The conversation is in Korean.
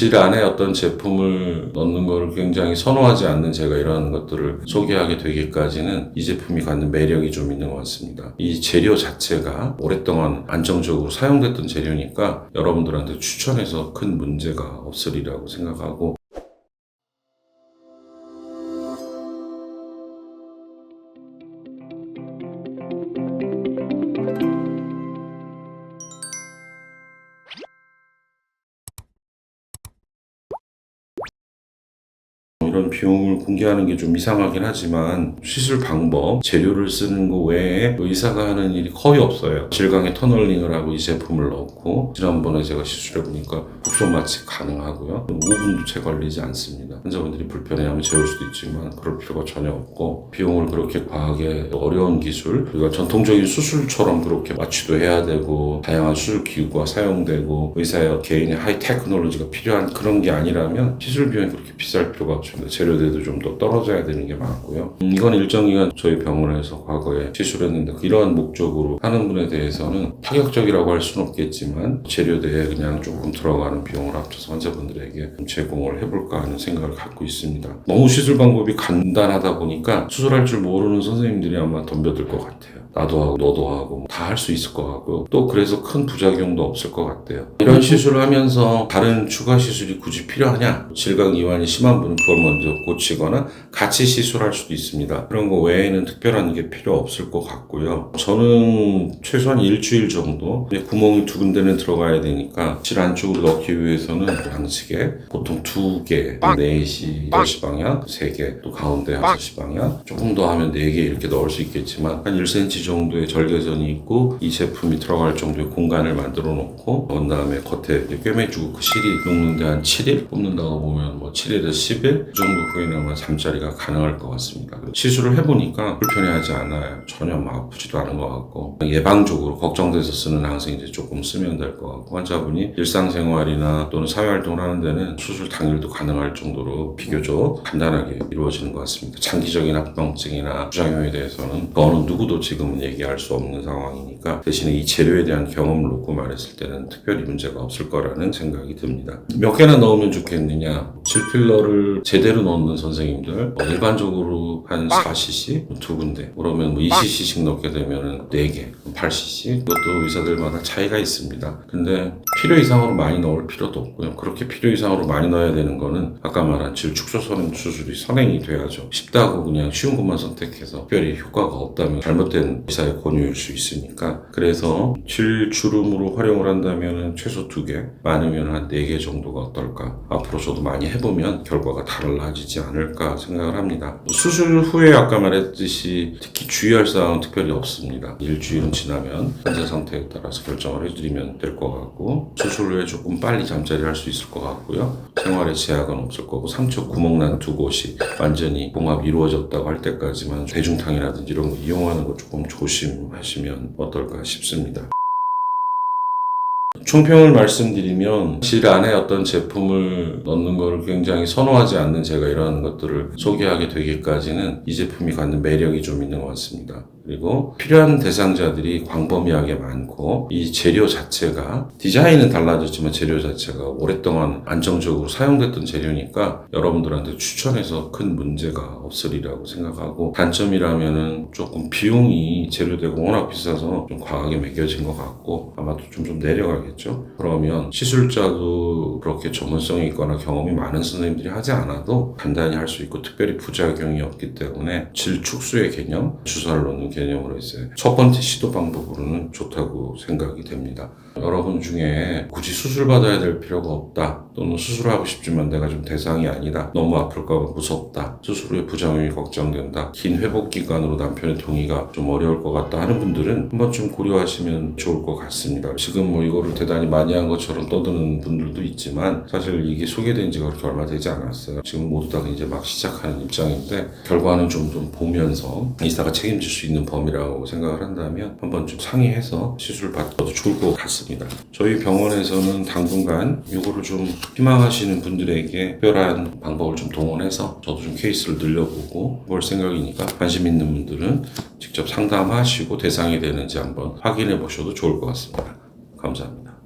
질 안에 어떤 제품을 넣는 걸 굉장히 선호하지 않는 제가 이런 것들을 소개하게 되기까지는 이 제품이 갖는 매력이 좀 있는 것 같습니다. 이 재료 자체가 오랫동안 안정적으로 사용됐던 재료니까 여러분들한테 추천해서 큰 문제가 없으리라고 생각하고 이런 비용을 공개하는 게 좀 이상하긴 하지만 시술 방법, 재료를 쓰는 거 외에 의사가 하는 일이 거의 없어요. 질강에 터널링을 하고 이 제품을 넣고 지난번에 제가 시술해 보니까 국소 마취 가능하고요. 5분도 채 걸리지 않습니다. 환자분들이 불편해하면 재울 수도 있지만 그럴 필요가 전혀 없고 비용을 그렇게 과하게 어려운 기술 우리가 전통적인 수술처럼 그렇게 마취도 해야 되고 다양한 수술 기구가 사용되고 의사의 개인의 하이 테크놀로지가 필요한 그런 게 아니라면 시술 비용이 그렇게 비쌀 필요가 없습니다. 재료대도 좀 더 떨어져야 되는 게 많고요. 음, 이건 일정 기간 저희 병원에서 과거에 시술했는데 이러한 목적으로 하는 분에 대해서는 파격적이라고 할 수는 없겠지만 재료대에 그냥 조금 들어가는 비용을 합쳐서 환자분들에게 좀 제공을 해볼까 하는 생각을 갖고 있습니다. 너무 시술 방법이 간단하다 보니까 수술할 줄 모르는 선생님들이 아마 덤벼들 것 같아요. 나도 하고 너도 하고 다 할 수 있을 것 같고 또 그래서 큰 부작용도 없을 것 같아요. 이런 시술을 하면서 다른 추가 시술이 굳이 필요하냐? 질강 이완이 심한 분은 그걸 먼저 고치거나 같이 시술할 수도 있습니다. 그런 거 외에는 특별한 게 필요 없을 것 같고요. 저는 최소한 일주일 정도 구멍이 두 군데는 들어가야 되니까 질 안쪽으로 넣기 위해서는 양측에 보통 두 개, 4시, 10시 방향, 세 개, 또 가운데 6시 방향 조금 더 하면 네개 이렇게 넣을 수 있겠지만 한 1cm 정도의 절개선이 있고 이 제품이 들어갈 정도의 공간을 만들어 놓고 그 다음에 겉에 꿰매주고 그 실이 녹는데 한 7일 뽑는다고 보면 뭐 7일에서 10일 그 정도 아마 잠자리가 가능할 것 같습니다. 시술을 해보니까 불편해하지 않아요. 전혀 막 아프지도 않은 것 같고 예방적으로 걱정돼서 쓰는 항생 이제 조금 쓰면 될 것 같고 환자분이 일상생활이나 또는 사회활동을 하는 데는 수술 당일도 가능할 정도로 비교적 간단하게 이루어지는 것 같습니다. 장기적인 합병증이나 부작용에 대해서는 그 어느 누구도 지금 은 얘기할 수 없는 상황이니까 대신에 이 재료에 대한 경험을 놓고 말했을 때는 특별히 문제가 없을 거라는 생각이 듭니다. 몇 개나 넣으면 좋겠느냐? 질필러를 제대로 넣는 선생님들 어, 일반적으로 한 4cc 두 군데 그러면 뭐 2cc씩 넣게 되면 4개 8cc 이것도 의사들마다 차이가 있습니다. 근데 필요 이상으로 많이 넣을 필요도 없고요. 그렇게 필요 이상으로 많이 넣어야 되는 거는 아까 말한 질 축소 선행 수술이 선행이 돼야죠. 쉽다고 그냥 쉬운 것만 선택해서 특별히 효과가 없다면 잘못된 의사의 권유일 수 있으니까 그래서 질 주름으로 활용을 한다면 최소 두 개, 많으면 한네개 정도가 어떨까. 앞으로 저도 많이 해 보면 결과가 달라지지 않을까 생각을 합니다. 수술 후에 아까 말했듯이 특히 주의할 사항은 특별히 없습니다. 일주일은 지나면 환자 상태에 따라서 결정을 해드리면 될 것 같고 수술 후에 조금 빨리 잠자리 할 수 있을 것 같고요. 생활에 제약은 없을 거고 상처 구멍 난 두 곳이 완전히 봉합 이루어졌다고 할 때까지만 대중탕이라든지 이런 거 이용하는 거 조금 조심하시면 어떨까 싶습니다. 총평을 말씀드리면 질 안에 어떤 제품을 넣는 걸 굉장히 선호하지 않는 제가 이런 것들을 소개하게 되기까지는 이 제품이 갖는 매력이 좀 있는 것 같습니다. 그리고 필요한 대상자들이 광범위하게 많고 이 재료 자체가 디자인은 달라졌지만 재료 자체가 오랫동안 안정적으로 사용됐던 재료니까 여러분들한테 추천해서 큰 문제가 없으리라고 생각하고 단점이라면은 조금 비용이 재료되고 워낙 비싸서 좀 과하게 매겨진 것 같고 아마도 좀, 좀 내려가겠죠. 그러면 시술자도 그렇게 전문성이 있거나 경험이 많은 선생님들이 하지 않아도 간단히 할 수 있고 특별히 부작용이 없기 때문에 질 축수의 개념, 주사를 놓는 개념 으로 있어요. 첫 번째 시도 방법으로는 좋다고 생각이 됩니다. 여러분 중에 굳이 수술 받아야 될 필요가 없다. 또는 수술하고 싶지만 내가 좀 대상이 아니다. 너무 아플까봐 무섭다. 수술 후에 부작용이 걱정된다. 긴 회복 기간으로 남편의 동의가 좀 어려울 것 같다 하는 분들은 한번 좀 고려하시면 좋을 것 같습니다. 지금 뭐 이거를 대단히 많이 한 것처럼 떠드는 분들도 있지만 사실 이게 소개된 지가 그렇게 얼마 되지 않았어요. 지금 모두 다 이제 막 시작하는 입장인데 결과는 좀, 좀 보면서 의사가 책임질 수 있는 범위라고 생각을 한다면 한번 좀 상의해서 시술 받아도 좋을 것 같습니다. 저희 병원에서는 당분간 이거를 좀 희망하시는 분들에게 특별한 방법을 좀 동원해서 저도 좀 케이스를 늘려보고 볼 생각이니까 관심 있는 분들은 직접 상담하시고 대상이 되는지 한번 확인해 보셔도 좋을 것 같습니다. 감사합니다.